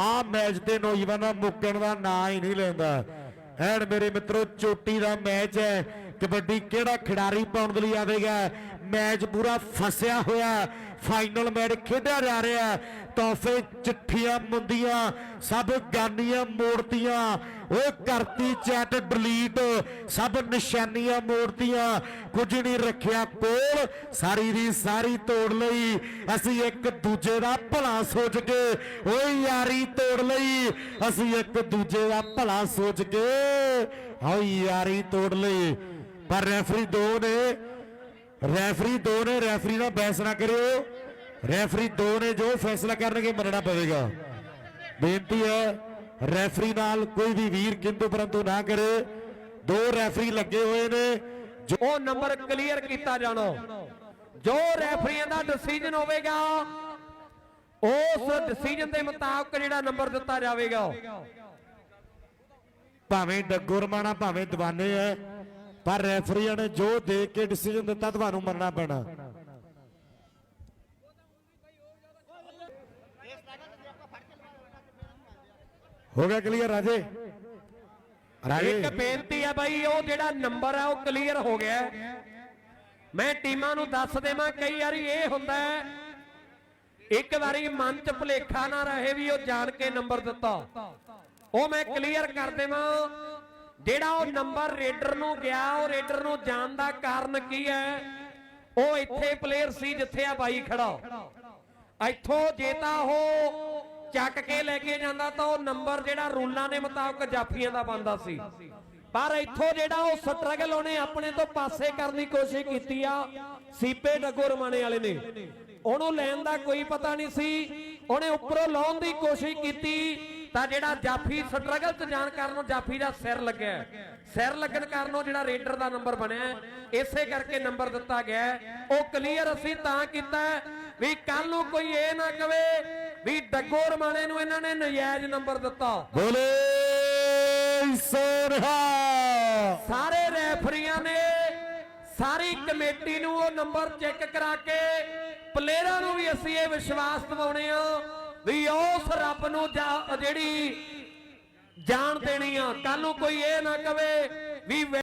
ਆ ਮੈਚ ਦੇ ਨੌਜਵਾਨਾਂ ਮੁੱਕਣ ਦਾ ਨਾਂ ਹੀ ਨਹੀਂ ਲੈਂਦਾ। ਐਨ ਮੇਰੇ ਮਿੱਤਰੋ, ਚੋਟੀ ਦਾ ਮੈਚ ਹੈ। ਕਬੱਡੀ ਕਿਹੜਾ ਖਿਡਾਰੀ ਪਾਉਣ ਦੇ ਲਈ ਆਵੇਗਾ? ਮੈਚ ਪੂਰਾ ਫਸਿਆ ਹੋਇਆ ਫਾਈਨਲ ਮੈਚ ਖੇਡਿਆ ਜਾ ਰਿਹਾ ਤੋਹਫੇ, ਚਿੱਠੀਆਂ ਮੁੰਦੀਆਂ, ਸਭ ਗਾਨੀਆਂ ਮੋੜਤੀਆਂ ਉਹ ਕਰਤੀ ਚੈਟ ਡਿਲੀਟ, ਸਭ ਨਿਸ਼ਾਨੀਆਂ ਮੋੜਤੀਆਂ ਕੁਝ ਨਹੀਂ ਰੱਖਿਆ ਕੋਲ, ਸਾਰੀ ਦੀ ਸਾਰੀ ਤੋੜ ਲਈ। ਅਸੀਂ ਇੱਕ ਦੂਜੇ ਦਾ ਭਲਾ ਸੋਚ ਕੇ, ਓਏ ਯਾਰੀ ਤੋੜ ਲਈ। ਅਸੀਂ ਇੱਕ ਦੂਜੇ ਦਾ ਭਲਾ ਸੋਚ ਕੇ ਓਏ ਯਾਰੀ ਤੋੜ ਲਈ। ਪਰ ਰੈਫਰੀ ਦੋ ਨੇ ਰੈਫਰੀ ਦੋ ਨੇ ਰੈਫਰੀ ਨਾਲ ਬਹਿਸ ਨਾ ਕਰਿਓ। ਰੈਫਰੀ ਦੋ ਨੇ ਜੋ ਫੈਸਲਾ ਕਰਨਗੇ ਮੰਨਣਾ ਪਵੇਗਾ। ਬੇਨਤੀ ਹੈ ਰੈਫਰੀ ਨਾਲ ਕੋਈ ਵੀ ਵੀਰ ਕਿੰਤੂ ਪਰੰਤੂ ਨਾ ਕਰੇ। ਦੋ ਰੈਫਰੀ ਲੱਗੇ ਹੋਏ ਨੇ ਜੋ ਨੰਬਰ ਕਲੀਅਰ ਕੀਤਾ ਜਾਣਾ। ਜੋ ਰੈਫਰੀਆਂ ਦਾ ਡਿਸੀਜਨ ਹੋਵੇਗਾ ਉਸ ਡਿਸੀਜਨ ਦੇ ਮੁਤਾਬਕ ਜਿਹੜਾ ਨੰਬਰ ਦਿੱਤਾ ਜਾਵੇਗਾ। ਭਾਵੇਂ ਡੱਗੋਰਮਾਣਾ ਭਾਵੇਂ ਦੀਵਾਨੇ ਹੈ ਪਰ ਰੈਫਰੀਆਂ ਨੇ ਜੋ ਦੇ ਕੇ ਡਿਸੀਜਨ ਦਿੱਤਾ, ਤੁਹਾਨੂੰ ਮੰਨਣਾ ਪੈਣਾ। ਹੋ ਗਿਆ ਕਲੀਅਰ ਰਾਜੇ? ਇੱਕ ਬੇਨਤੀ ਹੈ ਬਾਈ, ਉਹ ਜਿਹੜਾ ਨੰਬਰ ਹੈ ਉਹ ਕਲੀਅਰ ਹੋ ਗਿਆ। ਮੈਂ ਟੀਮਾਂ ਨੂੰ ਦੱਸ ਦੇਵਾਂ, ਕਈ ਵਾਰੀ ਇਹ ਹੁੰਦਾ ਇੱਕ ਵਾਰੀ ਮਨ ਚ ਭੁਲੇਖਾ ਨਾ ਰਹੇ ਵੀ ਉਹ ਜਾਣ ਕੇ ਨੰਬਰ ਦਿੱਤਾ। ਉਹ ਮੈਂ ਕਲੀਅਰ ਕਰ ਦੇਵਾਂ। ਜਿਹੜਾ ਉਹ ਨੰਬਰ ਰੇਡਰ ਨੂੰ ਗਿਆ, ਉਹ ਰੇਡਰ ਨੂੰ ਜਾਣ ਦਾ ਕਾਰਨ ਕੀ ਹੈ? ਉਹ ਇੱਥੇ ਪਲੇਅਰ ਸੀ ਜਿੱਥੇ ਆ ਬਾਈ ਖੜਾ। ਇੱਥੋਂ ਜੇ ਤਾਂ ਉਹ ਚੱਕ ਕੇ ਲੈ ਕੇ ਜਾਂਦਾ ਤਾਂ ਉਹ ਨੰਬਰ ਜਿਹੜਾ ਰੂਲਾਂ ਦੇ ਮੁਤਾਬਕ ਜਾਫੀਆਂ ਦਾ ਬੰਦਾ ਸੀ। ਪਰ ਇੱਥੋਂ ਜਿਹੜਾ ਉਹ ਸਟਰਗਲ ਉਹਨੇ ਆਪਣੇ ਤੋਂ ਪਾਸੇ ਕਰਨ ਦੀ ਕੋਸ਼ਿਸ਼ ਕੀਤੀ ਆ, ਸੀਪੇ ਡੱਗੋ ਰਮਾਣੇ ਵਾਲੇ ਨੇ। ਉਹਨੂੰ ਲੈਣ ਦਾ ਕੋਈ ਪਤਾ ਨਹੀਂ ਸੀ। ਉਹਨੇ ਉੱਪਰੋਂ ਲਾਉਣ ਦੀ ਕੋਸ਼ਿਸ਼ ਕੀਤੀ। ਤਾਂ ਜਿਹੜਾ ਜਾਫੀ ਸਟਰਗਲ ਚ ਜਾਣ ਕਾਰਨ ਜਾਫੀ ਦਾ ਸਿਰ ਲੱਗਿਆ ਸਿਰ ਲੱਗਣ ਕਾਰਨ ਉਹ ਜਿਹੜਾ ਰੇਡਰ ਦਾ ਨੰਬਰ ਬਣਿਆ ਇਸੇ ਕਰਕੇ ਨੰਬਰ ਦਿੱਤਾ ਗਿਆ। ਉਹ ਕਲੀਅਰ ਅਸੀਂ ਤਾਂ ਕੀਤਾ ਵੀ ਕੱਲ ਨੂੰ ਕੋਈ ਇਹ ਨਾ ਕਵੇ ਵੀ ਡੱਗੋ ਰਮਾਣੇ ਨੂੰ ਇਹਨਾਂ ਨੇ ਨਜਾਇਜ਼ ਨੰਬਰ ਦਿੱਤਾ। ਬੋਲੇ ਸਾਰੇ ਰੈਫਰੀਆਂ ਨੇ ਸਾਰੀ ਕਮੇਟੀ ਨੂੰ ਉਹ ਨੰਬਰ ਚੈੱਕ ਕਰਾ ਕੇ ਪਲੇਅਰਾਂ ਨੂੰ ਵੀ ਅਸੀਂ ਇਹ ਵਿਸ਼ਵਾਸ ਦਿਵਾਉਣੇ ਆ ਵੀ ਉਸ ਰੱਬ ਨੂੰ ਜਾ- ਜਿਹੜੀ ਜਾਣ ਦੇਣੀ ਆ ਕੱਲ ਨੂੰ ਕੋਈ ਇਹ ਨਾ ਕਵੇ ਵੀ